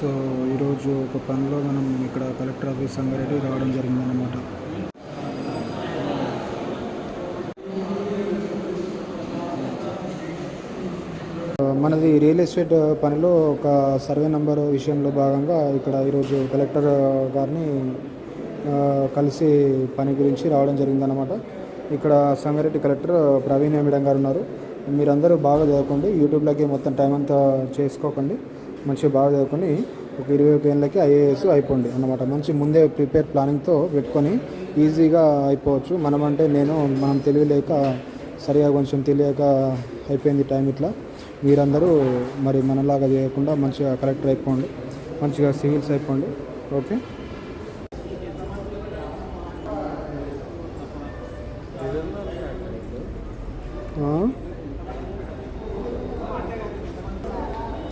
So ఈరోజు ఒక పనిలో మనం ఇక్కడ కలెక్టర్ ఆఫీస్ సంగారెడ్డి రావడం జరిగిందనమాట మనది రియల్ ఎస్టేట్ పనిలో ఒక సర్వే నంబర్ విషయంలో భాగంగా ఇక్కడ ఈరోజు కలెక్టర్ గారిని కలిసి పని గురించి రావడం జరిగిందనమాట ఇక్కడ సంగారెడ్డి కలెక్టర్ ప్రవీణ్ మేడం గారు ఉన్నారు. మీరందరూ బాగా చదువుకోండి. యూట్యూబ్లోకి మొత్తం టైం అంతా చేసుకోకండి. మంచిగా బాగా చదువుకొని ఒక ఇరవై ఒక ఏళ్ళకి ఐఏఎస్ అయిపోండి అన్నమాట. మంచి ముందే ప్రిపేర్ ప్లానింగ్తో పెట్టుకొని ఈజీగా అయిపోవచ్చు. మనం అంటే నేను మనం తెలియలేక సరిగా కొంచెం తెలియక అయిపోయింది టైం ఇట్లా. మీరందరూ మరి మనలాగా చేయకుండా మంచిగా కలెక్టర్ అయిపోండి. మంచిగా సివిల్స్ అయిపోండి. ఓకే? Huh?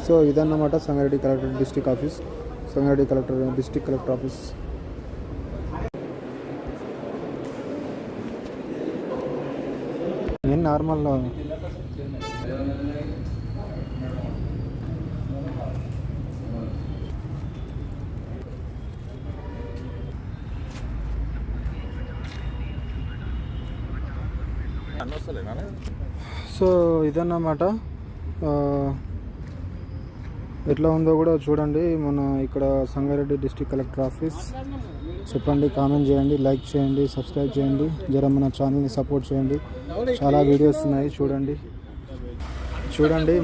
సో ఇదన్నమాట Sangareddy collector district office. Sangareddy collector district collector office. నేను నార్మల్ సో ఇదన్నమాట ఎట్లా ఉందో కూడా చూడండి. మన ఇక్కడ సంగారెడ్డి డిస్టిక్ కలెక్టర్ ఆఫీస్. చెప్పండి కామెంట్ చేయండి లైక్ చేయండి సబ్స్క్రైబ్ చేయండి. జర మన ఛానల్ని సపోర్ట్ చేయండి. చాలా వీడియోస్ ఉన్నాయి చూడండి. చూడండి.